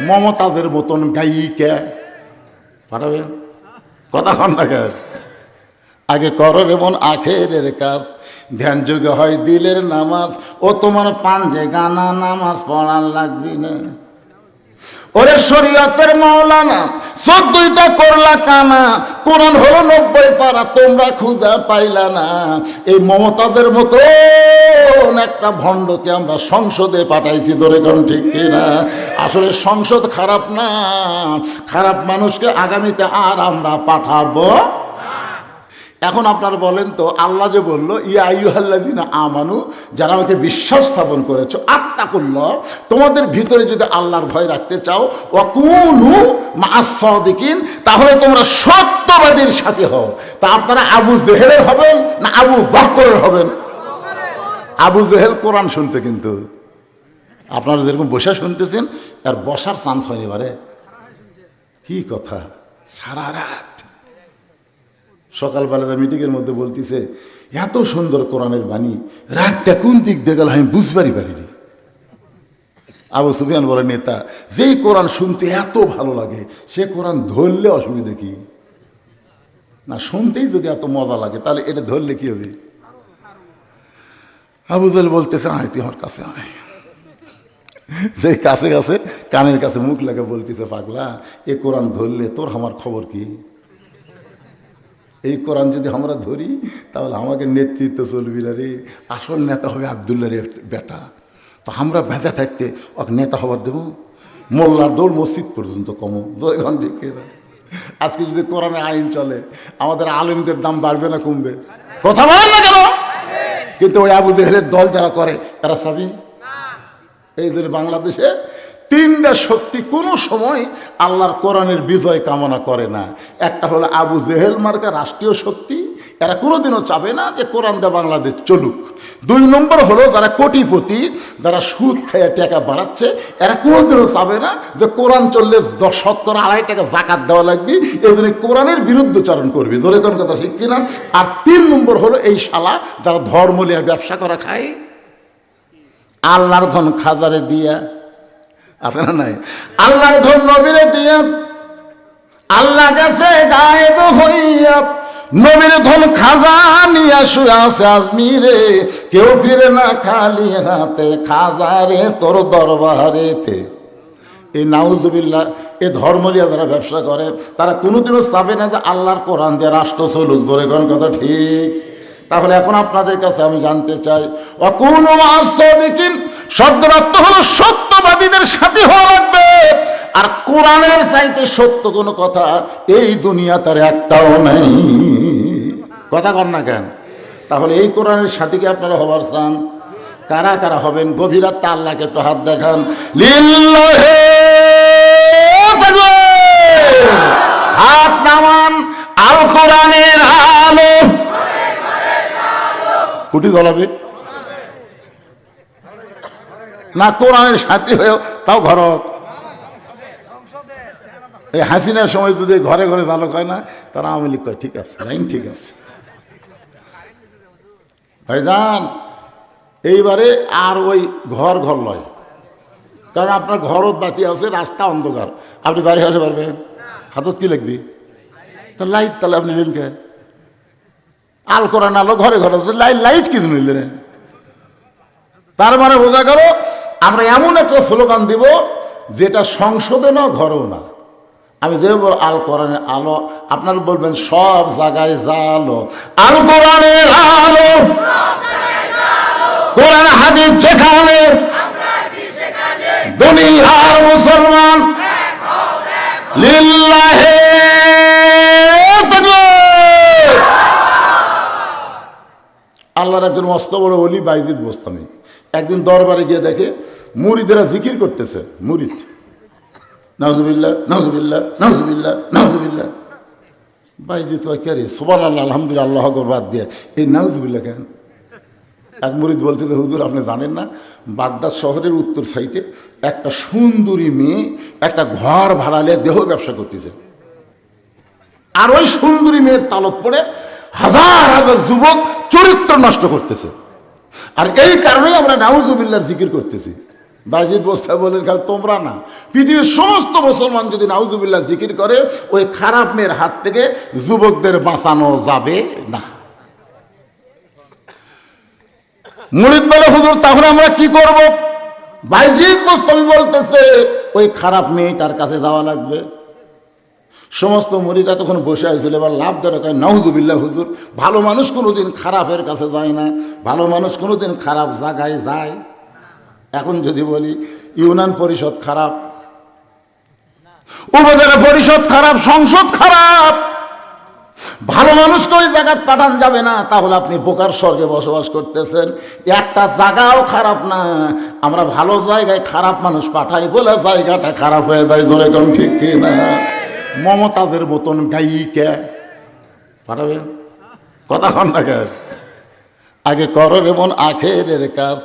মমতাজের মতন গায়িকা। পাঠাবেন কথা কন না? আগে করো এমন আখেরের কাজ, ধ্যান যুগে হয় দিলের নামাজ। ও তোমার পাঞ্জে গানা, নামাজ পড়ার লাগবি না। ওরে শরীয়তের মাওলানা, চোদ্দইটা করলা কানা, কোরআন হলো নব্বই পারা, তোমরা খুঁজা পাইলা না। এই মমতাদের মতো একটা ভণ্ডকে আমরা সংসদে পাঠাইছি ধরে কোন ঠিক কিনা? আসলে সংসদ খারাপ না, খারাপ মানুষকে আগামীতে আর আমরা পাঠাবো এখন আপনারা বলেন তো, আল্লাহ যে বলল, ইয়া আইয়ুহাল্লাযিনা আমানু, যারা আমাকে বিশ্বাস স্থাপন করেছ আত্মা করল তোমাদের ভিতরে যদি আল্লাহর ভয় রাখতে চাও ওয়াকুনু মাসাদিকিন তাহলে তোমরা সত্যবাদীর সাথে হও। তা আপনারা আবু জেহেলের হবেন না আবু বকরের হবেন? আবু জেহেল কোরআন শুনছে কিন্তু। আপনারা যেরকম বসে শুনতেছেন আর বসার চান্স হয়নি এবারে কি কথা? সারা রাত। সকালবেলা মিটিংয়ের মধ্যে বলতিছে, এত সুন্দর কোরআনের বাণী, রাতটা কোন দিক দিয়ে গেল আমি বুঝবারই পারিনি। আবু সুফিয়ান বলে, নেতা, যেই কোরআন শুনতে এত ভালো লাগে, সে কোরআন ধরলে অসুবিধা কি? না, শুনতেই যদি এত মজা লাগে, তাহলে এটা ধরলে কি হবে? আবুজাল বলতেছে, আয়, তুই আমার কাছে আয়। যে কাছে কাছে, কানের কাছে মুখ লাগে বলতেছে, পাগলা, এ কোরআন ধরলে তোর আমার খবর কি? এই কোরআন যদি আমরা ধরি, তাহলে আমাকে নেতৃত্ব চলবি না রে। আসল নেতা হবে আবদুল্লার বেটা। তো আমরা ভেজা থাকতে ওকে নেতা হবার দেবো। মোল্লার দৌড় মসজিদ পর্যন্ত কমো। জয়গঞ্জ আজকে যদি কোরআনে আইন চলে, আমাদের আলেমদের দাম বাড়বে না কমবে। কথা বলেন না কেন? কিন্তু ওই আবু জেহেলের দল যারা করে, তারা সবই এই জন্য বাংলাদেশে তিনটা শক্তি কোনো সময় আল্লাহর কোরআনের বিজয় কামনা করে না। একটা হলো আবু জেহেল মার্কা রাষ্ট্রীয় শক্তি, এরা কোনোদিনও চাবে না যে কোরআন দা বাংলাদেশ চলুক। দুই নম্বর হলো যারা কোটিপতি, যারা সুদ খেয়ে টাকা বাড়াচ্ছে, এরা কোনোদিনও চাবে না যে কোরআন চললে শতকরা আড়াই টাকা জাকাত দেওয়া লাগবে, এই জন্য কোরআনের বিরুদ্ধচারণ করবে। ধরে কোন কথা ঠিক কিনা? আর তিন নম্বর হলো এই শালা যারা ধর্মলিয়া ব্যবসা করা খায়, আল্লাহর ধন খাজারে দিয়া আছে না নাই। আল্লাহর ধন নবীরে আল্লাহ কাছে গায়েব হইয়া। নবীর ধন খাজা নিয়া শুয়ে আছে কেউ ফিরে না খালি হাতে খাজারে তোর দরবারেতে। এই নাউজুবিল্লাহ, এ ধর্মলিয়া যারা ব্যবসা করে, তারা কোনোদিনও চাবে না যে আল্লাহর কোরআন দিয়ে রাষ্ট্র চলুক। কোন কথা ঠিক? তাহলে এখন আপনাদের কাছে আমি জানতে চাই, অকুন দেখিন শব্দের হলো সত্যবাদীদের সাথে হওয়া লাগবে। আর কোরআনের চাইতে সত্য কোনো কথা এই দুনিয়া তার একটাও নেই। কথা কর না কেন? তাহলে এই কোরআনের সাথীকে আপনারা হবার চান? কারা কারা হবেন? গভীরাত আল্লাহকে একটু হাত দেখান। হাত নামান আল কোরআনের কুটি ধরাবে না, কোরআনের সাথী হয়েও তাও ঘরত এই হাসিনার সময় যদি ঘরে ঘরে চালক হয় না, তারা আওয়ামী লীগ কয়, ঠিক আছে, লাইন ঠিক আছে। ভাইজান, এইবারে আর ওই ঘর ঘর লয়। কারণ আপনার ঘরও বাতি আছে, রাস্তা অন্ধকার। আপনি বাড়ি আসতে পারবেন। হাতত কি লাগবে তা লাইট তাহলে আপনি নিলেন কে আল করান আলো, ঘরে ঘরে লাইট লাইট কি নিলেন তার মানে বোঝা গেল, আমরা এমন একটা স্লোগান দিব, যেটা সংসদে না, ঘরেও না। আমি যে আল কোরআনের আলো, আপনারা বলবেন, সব জায়গায় জালো। আল কোরআনের আলো, কোরআন হাদিস যেখানে, দুনিয়ার মুসলমান, লিল্লাহে আল্লাহর একজন মস্ত বড় অলি বাইজিদ বোস্তামি। একদিন দরবারে গিয়ে দেখে মুরিদেরা জিকির করতেছে, মুরিদ। নাজুবিল্লা নাজুবিল্লা নাজুবিল্লা নাজুবিল্লা বাইজিদ কয়, কে রে? সোবান আল্লাহ আলহামদুলিল্লাহ, আল্লাহ বাদ দিয়ে। এই নাজুবিল্লা কেন? এক মুরিদ বলতে যে, হুজুর, আপনি জানেন না, বাগদাদ শহরের উত্তর সাইডে একটা সুন্দরী মেয়ে একটা ঘর ভাড়ালে দেহ ব্যবসা করতেছে। আর ওই সুন্দরী মেয়ের তালক পড়ে হাজার হাজার যুবক চরিত্র নষ্ট করতেছে। আর এই কারণেই আমরা নাউজুবিল্লার জিকির করতেছি। বাজিদ বস্তা বলেন, খালি তোমরা না। পৃথিবীর সমস্ত মুসলমান যদি নাউজুবিল্লাহ জিকির করে, ওই খারাপ মেয়ের হাত থেকে যুবকদের বাঁচানো যাবে না। মুরিদ বলে, হুজুর, তাহলে আমরা কি করব? বাইজিদ মোস্তফি বলতেছে, ওই খারাপ মেয়ে তার কাছে যাওয়া লাগবে। সমস্ত মুরিদা তখন বসে আসছিল এবার লাভ ধরে কয় নাহুদুবিল্লাহ হুজুর, ভালো মানুষ কোনো দিন খারাপের কাছে যায় না, ভালো মানুষ কোনো দিন খারাপ জায়গায় যায়। এখন যদি বলি ইউনিয়ন পরিষদ খারাপ, উপজেলা পরিষদ খারাপ, সংসদ খারাপ, ভালো মানুষকে ওই জায়গায় পাঠান যাবে না, তাহলে আপনি বোকার স্বর্গে বসবাস করতেছেন। একটা জায়গাও খারাপ না, আমরা ভালো জায়গায় খারাপ মানুষ পাঠাই বলে জায়গাটা খারাপ হয়ে যায়, ধরে কোন ঠিক কি না? মমতাজের মতন গায়িকা। পাঠাবেন? কথা কন না? আগে করর এমন আখেরের কাজ,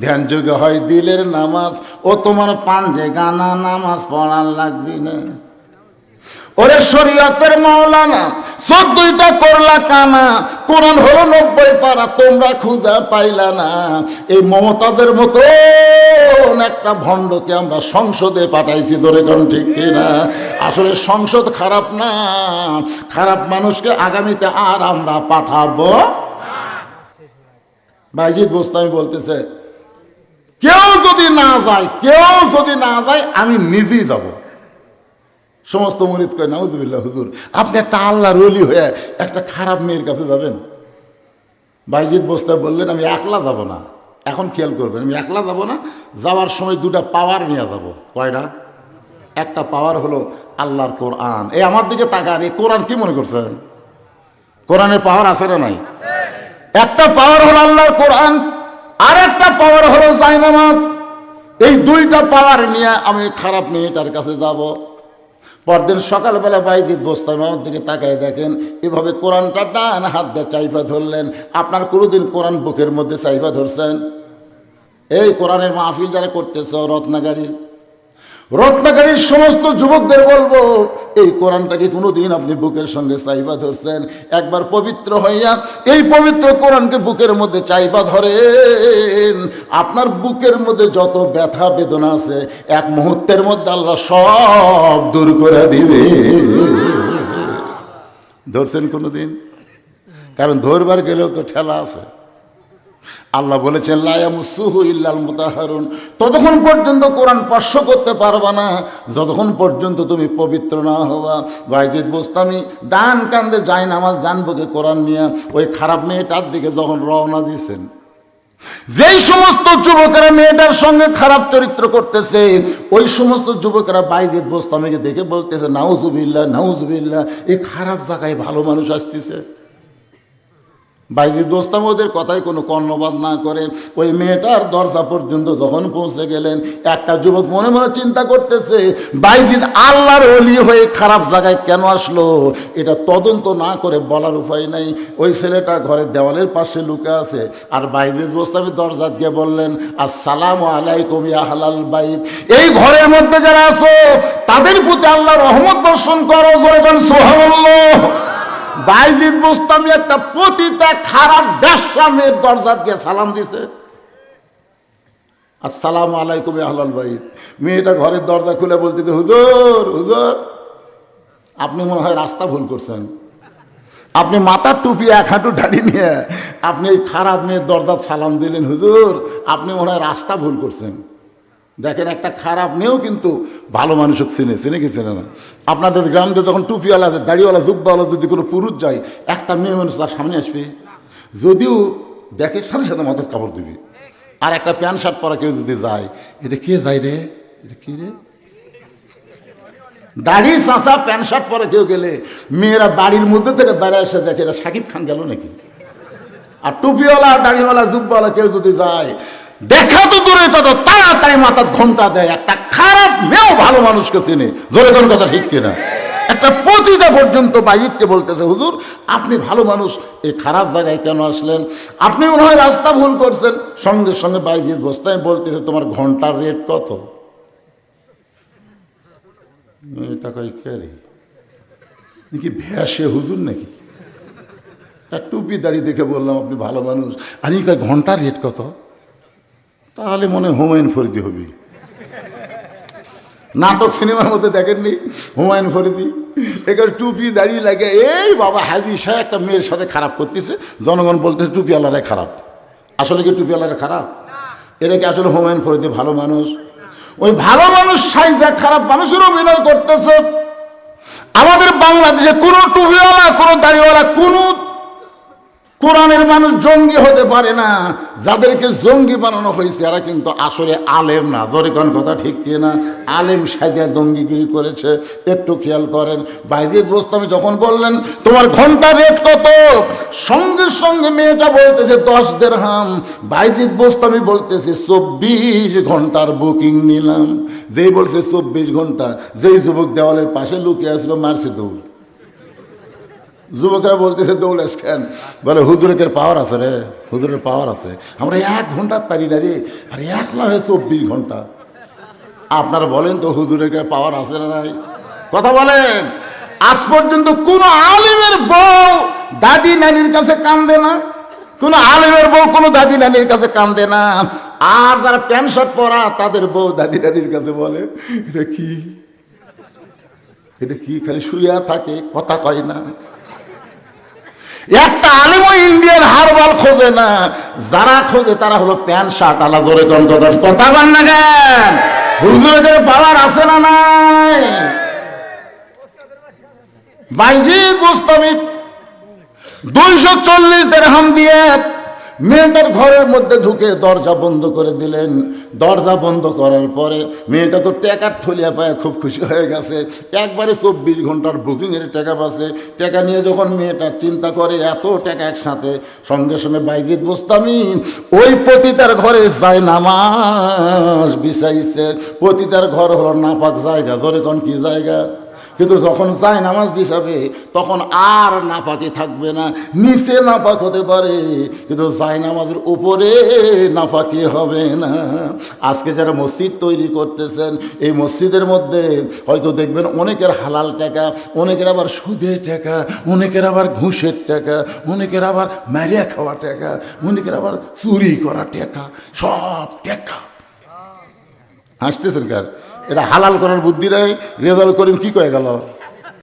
ধ্যান যুগে হয় দিলের নামাজ। ও তোমার পাঞ্জে গানা নামাজ পড়ার লাগবি না। ওরে শরীয়তের মাওলানা চোদ্দইটা করলা কানা, কোরআন হলো নব্বই পারা, তোমরা খুঁজা পাইলা না। এই মমতাজের মতো একটা ভণ্ডকে আমরা সংসদে পাঠাইছি ধরে কোন ঠিক কিনা? আসলে সংসদ খারাপ না, খারাপ মানুষকে আগামীতে আর আমরা পাঠাবো বাইজিৎ বোস্তামি বলতেছে, কেউ যদি না যায়, কেউ যদি না যায়, আমি নিজেই যাব। সমস্ত মরিদ কয়, নাউজুবিল্লাহ, হুজুর। আপনি একটা আল্লাহর রলি হয়ে একটা খারাপ মেয়ের কাছে যাবেন। বাইজিৎ বস্তা বললেন, আমি একলা যাব না। এখন খেয়াল করবেন, আমি একলা যাব না। যাওয়ার সময় দুটা পাওয়ার নিয়ে যাব। কয়টা? একটা পাওয়ার হলো আল্লাহর কোরআন। এই আমার দিকে তাকান, এই কোরআন কি মনে করছেন? কোরআনের পাওয়ার আছে না নাই? একটা পাওয়ার হলো আল্লাহর কোরআন আর একটা পাওয়ার হলো জায়নামাজ। এই দুইটা পাওয়ার নিয়ে আমি খারাপ মেয়েটার কাছে যাব। পরদিন সকালবেলা বাইজিৎ বসতাম আমার দিকে তাকায় দেখেন, এভাবে কোরআনটা ডান হাত দিয়ে চাইফা ধরলেন। আপনার কোনোদিন কোরআন বুকের মধ্যে চাইফা ধরছেন? এই কোরআনের মাহফিল যারা করতেছ রত্নাগারীর রত্নাগারীর সমস্ত যুবকদের বলব, এই কোরআনটাকে কোনোদিন আপনি বুকের সঙ্গে চাইবা ধরছেন। একবার পবিত্র হইয়া এই পবিত্র কোরআনকে বুকের মধ্যে চাইবা ধরেন। আপনার বুকের মধ্যে যত ব্যথা বেদনা আছে, এক মুহূর্তের মধ্যে আল্লাহ সব দূর করে দিবে। ধরছেন কোনোদিন? কারণ ধরবার গেলেও তো ঠেলা আছে। আল্লাহ বলেছেন লায়ামুসুহু ইল্লাল মুতাহারুন। ততক্ষণ পর্যন্ত কোরআন স্পর্শ করতে পারবা না। যতক্ষণ পর্যন্ত তুমি পবিত্র না হবা। বাইজিৎ বোস্তামি ডান কান্দে যাই না আমার ডান বুকে কোরআন নিয়ে, ওই খারাপ মেয়েটার দিকে যখন রওনা দিয়েছেন যেই সমস্ত যুবকেরা মেয়েটার সঙ্গে খারাপ চরিত্র করতেছে, ওই সমস্ত যুবকেরা বাইজিৎ বোস্তামিকে দেখে বলতেছে নাউজুবিল্লা নাউজুবিল্লা এই খারাপ জায়গায় ভালো মানুষ আসতেছে। বাইজিদ দোস্তাম ওদের কথায় কোনো কর্ণবাদ না করে ওই মেয়েটার দরজা পর্যন্ত যখন পৌঁছে গেলেন, একটা যুবক মনে মনে চিন্তা করতেছে বাইজিদ আল্লাহর অলি হয়ে খারাপ জায়গায় কেন আসলো? এটা তদন্ত না করে বলার উপায় নাই। ওই ছেলেটা ঘরের দেওয়ালের পাশে লুকে আছে। আর বাইজিদ বোস্তামি দরজা দিয়ে বললেন, আসসালাম আলাইকুম ইয়া হালাল বাইত। এই ঘরের মধ্যে যারা আছো, তাদের প্রতি আল্লাহ রহমত বর্ষণ করো করে সোহান বাইজিদ বুস্তামি একটা পতিতা খারাপ ব্যবসা মেয়ের দরজা দিয়ে সালাম দিছে। আসসালামু আলাইকুম আহলাল ভাই মেয়েটা ঘরের দরজা খুলে বলতে হুজুর হুজুর, আপনি মনে হয় রাস্তা ভুল করছেন। আপনি মাথার টুপি এক হাঁটু ডাড়ি নিয়ে আপনি এই খারাপ মেয়ের দরজা সালাম দিলেন। হুজুর, আপনি মনে হয় রাস্তা ভুল করছেন। দেখেন, একটা খারাপ মেয়েও কিন্তু ভালো মানুষক চিনে চিনে কি চেনে না? আপনাদের গ্রামে যখন টুপিওয়ালা দাড়িওয়ালা, জুব্বাওয়ালা যদি কোনো পুরুষ যায়, একটা মেয়ে মানুষ তার সামনে আসবে, যদিও দেখে সাথে সাথে মাথার কাপড় দিবে। আর একটা প্যান্ট শার্ট পরা কেউ যদি যায়, এটা কে যায় রে? এটা কে রে? দাড়ি চাঁচা, প্যান্ট শার্ট পরে কেউ গেলে মেয়েরা বাড়ির মধ্যে থেকে বেড়ায় এসে দেখে, এটা সাকিব খান গেল নাকি? আর টুপিওয়ালা, দাড়িওয়ালা, জুব্বাওয়ালা কেউ যদি যায় দেখা তো দূরে কত, তাড়াতাড়ি মাথার ঘণ্টা দেয়। একটা খারাপ মেয়েও ভালো মানুষকে চিনে। জোরে কোন কথা ঠিক কিনা? একটা পচিতা পর্যন্ত বাইদকে বলতেছে, হুজুর, আপনি ভালো মানুষ, এই খারাপ জায়গায় কেন আসলেন? আপনি মনে হয় রাস্তা ভুল করছেন। সঙ্গে সঙ্গে বাইজিৎ বস্তায় বলতেছে, তোমার ঘণ্টার রেট কত? নাকি হুজুর নাকি? এক টুপি দাড়ি দেখে বললাম, আপনি ভালো মানুষ। আর ঘণ্টার রেট কত? তাহলে মনে হুমায়ুন ফরিদি হবি। নাটক সিনেমার মধ্যে দেখেননি হুমায়ুন ফরিদি? এখানে টুপি দাঁড়িয়ে লাগে এই বাবা হাজি সাহেব একটা মেয়ের সাথে খারাপ করতেছে। জনগণ বলতে টুপিওয়ালারা খারাপ। আসলে কি টুপিওয়ালারা খারাপ? এটা কি আসলে হুমায়ুন ফরিদি ভালো মানুষ? ওই ভালো মানুষ সাইজা খারাপ মানুষের অভিনয় করতেছে। আমাদের বাংলাদেশে কোনো টুপিওয়ালা কোনো দাড়িওয়ালা কোনো কোরআনের মানুষ জঙ্গি হতে পারে না। যাদেরকে জঙ্গি বানানো হয়েছে, এরা কিন্তু আসলে আলেম না। জোরে কোন কথা ঠিক কি না? আলেম সাজিয়া জঙ্গিগিরি করেছে। একটু খেয়াল করেন। বাইজিদ গোস্তামি যখন বললেন, তোমার ঘণ্টা রেট কত? সঙ্গে সঙ্গে মেয়েটা বলতেছে, দশ দের হাম বাইজিদ গোস্তামি বলতেছে, চব্বিশ ঘণ্টার বুকিং নিলাম। যেই বলছে, চব্বিশ ঘণ্টা। যেই যুবক দেওয়ালের পাশে লুকিয়ে আসলো মারছে দৌড় যুবকরা বলতেছে দৌড়াস কেন? বলে, হুজুরের পাওয়ার আছে রে, হুজুরের পাওয়ার আছে। আমরা এক ঘণ্টা পারি না রে, আর এক না হয় চব্বিশ ঘণ্টা। আপনারা বলেন তো, হুজুরের পাওয়ার আছে না নাই? কথা বলেন। আজ পর্যন্ত কোন আলিমের বউ দাদি নানির কাছে কান্দে না। কোন আলিমের বউ কোনো দাদি নানির কাছে কান্দে না। আর যারা প্যান্ট শার্ট পরা, তাদের বউ দাদি নানির কাছে বলে, এটা কি? এটা কি? খালি শুইয়া থাকে, কথা কয় না। একটা আলিম ইন্ডিয়ান হারবাল খোঁজে না, যারা খোঁজে তারা হলো প্যান্ট, শার্ট, আলা জোরে কন্তদারি কথা বল না কেন? হুজুরদের পাওয়ার আছে না নাই? বাইজিদ মুস্তামিদ দুইশো চল্লিশ দেড়হাম দিয়ে মেয়েটার ঘরের মধ্যে ঢুকে দরজা বন্ধ করে দিলেন। দরজা বন্ধ করার পরে মেয়েটা তো টাকার ঠলিয়া পায় খুব খুশি হয়ে গেছে। একবারে চব্বিশ ঘণ্টার বুকিংয়ের টাকা পাচ্ছে। টাকা নিয়ে যখন মেয়েটা চিন্তা করে, এত টাকা একসাথে, সঙ্গে সঙ্গে বাইজিৎ বসতামি ওই পতিতার ঘরে যায় নামাজ, বিছাইছে। পতিতার ঘর হলো নাপাক জায়গা। ধরে কোন কি জায়গা? কিন্তু যখন যায় নামাজ বিছাবে তখন আর নাফাকি থাকবে না, নিচে নাফাক হতে পারে, কিন্তু যায় নামাজের উপরে নাফাকি হবে না। আজকে যারা মসজিদ তৈরি করতেছেন, এই মসজিদের মধ্যে হয়তো দেখবেন অনেকের হালাল টাকা, অনেকের আবার সুদের টাকা, অনেকের আবার ঘুষের টাকা, অনেকের আবার মারিয়া খাওয়া টাকা, অনেকের আবার চুরি করা টাকা, সব টাকা। হাসতেছেন কার? এটা হালাল করার বুদ্ধি নাই। রেজাল করিম কি কয়ে গেল?